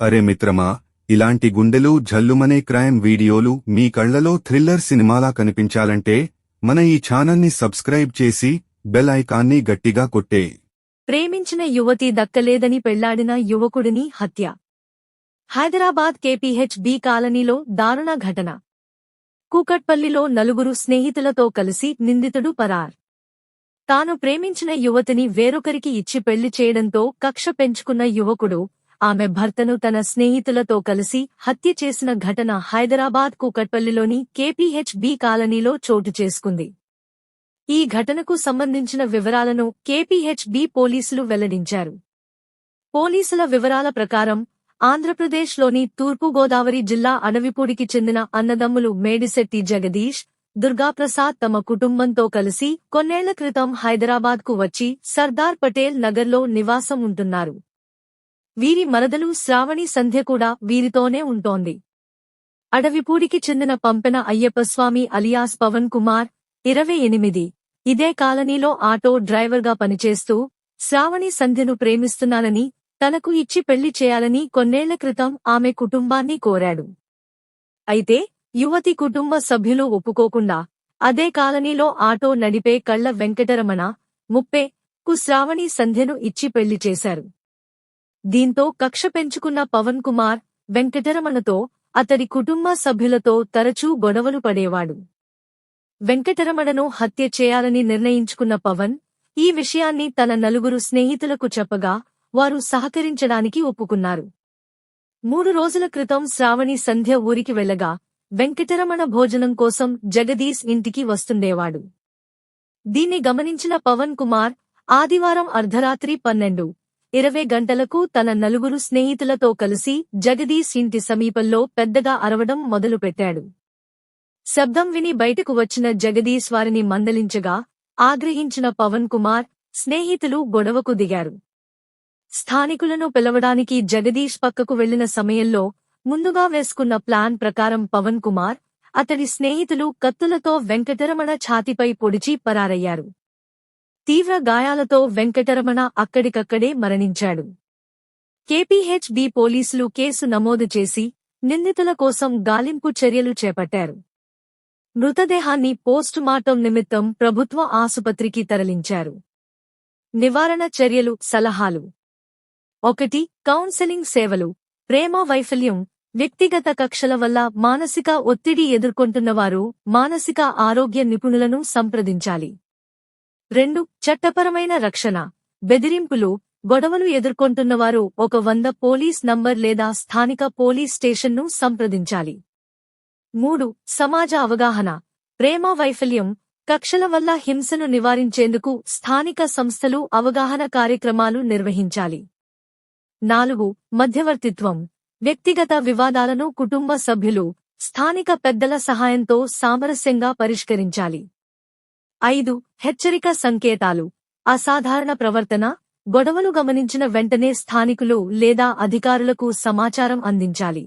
అరే మిత్రమా ఇలాంటి గుండెలు జల్లుమనే క్రైమ్ వీడియోలు మీ కళ్ళలో థ్రిల్లర్ సినిమాలా కనిపించాలంటే మన ఈ ఛానల్ని సబ్స్క్రైబ్ చేసి బెల్ ఐకాన్ని గట్టిగా కొట్టే. ప్రేమించిన యువతి దక్కలేదని పెళ్ళాడిన యువకుడిని హత్య. హైదరాబాద్ కేపీహెచ్ బి కాలనీలో దారుణ ఘటన. కూకట్పల్లిలో నలుగురు స్నేహితులతో కలిసి నిందితుడు పరార్. తాను ప్రేమించిన యువతిని వేరొకరికి ఇచ్చి పెళ్ళి చేయడంతో కక్ష పెంచుకున్న యువకుడు ఆమె భర్తను తన స్నేహితులతో కలిసి హత్య చేసిన ఘటన హైదరాబాద్ కూకట్పల్లిలోని కేపీహెచ్ బి కాలనీలో చోటు చేసుకుంది. ఈ ఘటనకు సంబంధించిన వివరాలను కేపీహెచ్ బి పోలీసులు వెల్లడించారు. పోలీసుల వివరాల ప్రకారం ఆంధ్రప్రదేశ్లోని తూర్పుగోదావరి జిల్లా అడవిపూడికి చెందిన అన్నదమ్ములు మేడిశెట్టి జగదీష్ దుర్గాప్రసాద్ తమ కుటుంబంతో కలిసి కొన్నేళ్ళ క్రితం హైదరాబాద్కు వచ్చి సర్దార్ పటేల్ నగర్లో నివాసం ఉంటున్నారు వీరి మరదలు శ్రావణి సంధ్య కూడా వీరితోనే ఉంటోంది. అడవిపూడికి చెందిన పంపెన అయ్యప్పస్వామి అలియాస్ పవన్ కుమార్ ఇరవై ఎనిమిది. ఇదే కాలనీలో ఆటో డ్రైవర్గా పనిచేస్తూ శ్రావణి సంధ్యను ప్రేమిస్తున్నానని తనకు ఇచ్చి పెళ్ళి చేయాలని కొన్నేళ్ళ క్రితం ఆమె కుటుంబాన్ని కోరాడు. అయితే యువతి కుటుంబ సభ్యులు ఒప్పుకోకుండా అదే కాలనీలో ఆటో నడిపే కళ్ళ వెంకటరమణ ముప్పే కు శ్రావణి సంధ్యను ఇచ్చి పెళ్ళి చేశారు. దీంతో కక్ష పెంచుకున్న పవన్ కుమార్ వెంకటరమణతో అతడి కుటుంబ సభ్యులతో తరచూ గొడవలు పడేవాడు. వెంకటరమణను హత్య చేయాలని నిర్ణయించుకున్న పవన్ ఈ విషయాన్ని తన నలుగురు స్నేహితులకు చెప్పగా వారు సహకరించడానికి ఒప్పుకున్నారు. మూడు రోజుల క్రితం శ్రావణి సంధ్య ఊరికి వెళ్ళగా వెంకటరమణ భోజనం కోసం జగదీశ్ ఇంటికి వస్తుండేవాడు. దీన్ని గమనించిన పవన్ కుమార్ ఆదివారం అర్ధరాత్రి పన్నెండు ఇరవై గంటలకు తన నలుగురు స్నేహితులతో కలిసి జగదీశ్ ఇంటి సమీపంలో పెద్దగా అరవడం మొదలుపెట్టాడు. శబ్దం విని బయటకు వచ్చిన జగదీశ్ వారిని మందలించగా ఆగ్రహించిన పవన్ కుమార్ స్నేహితులు గొడవకు దిగారు. స్థానికులను పిలవడానికి జగదీష్ పక్కకు వెళ్ళిన సమయంలో ముందుగా వేసుకున్న ప్లాన్ ప్రకారం పవన్ కుమార్ అతడి స్నేహితులు కత్తులతో వెంకటరమణ ఛాతిపై పొడిచి పరారయ్యారు. తీవ్ర గాయాలతో వెంకటరమణ అక్కడికక్కడే మరణించాడు. కేపీహెచ్బి పోలీసులు కేసు నమోదు చేసి నిందితుల కోసం గాలింపు చర్యలు చేపట్టారు. మృతదేహాన్ని పోస్టుమార్టం నిమిత్తం ప్రభుత్వ ఆసుపత్రికి తరలించారు. నివారణ చర్యలు సలహాలు. ఒకటి కౌన్సెలింగ్ సేవలు. ప్రేమ వైఫల్యం. వ్యక్తిగత కక్షల వల్ల మానసిక ఒత్తిడి ఎదుర్కొంటున్నవారు మానసిక ఆరోగ్య నిపుణులను సంప్రదించాలి. రెండు చట్టపరమైన రక్షణ. బెదిరింపులు గొడవలు ఎదుర్కొంటున్నవారు ఒక వంద పోలీస్ నంబర్ లేదా స్థానిక పోలీస్ స్టేషన్ను సంప్రదించాలి. మూడు సమాజ అవగాహన. ప్రేమ వైఫల్యం కక్షల వల్ల హింసను నివారించేందుకు స్థానిక సంస్థలు అవగాహన కార్యక్రమాలు నిర్వహించాలి. నాలుగు మధ్యవర్తిత్వం. వ్యక్తిగత వివాదాలను కుటుంబ సభ్యులు స్థానిక పెద్దల సహాయంతో సామరస్యంగా పరిష్కరించాలి. ఐదు హెచ్చరిక సంకేతాలు. అసాధారణ ప్రవర్తన గొడవలు గమనించిన వెంటనే స్థానికులు లేదా అధికారులకు సమాచారం అందించాలి.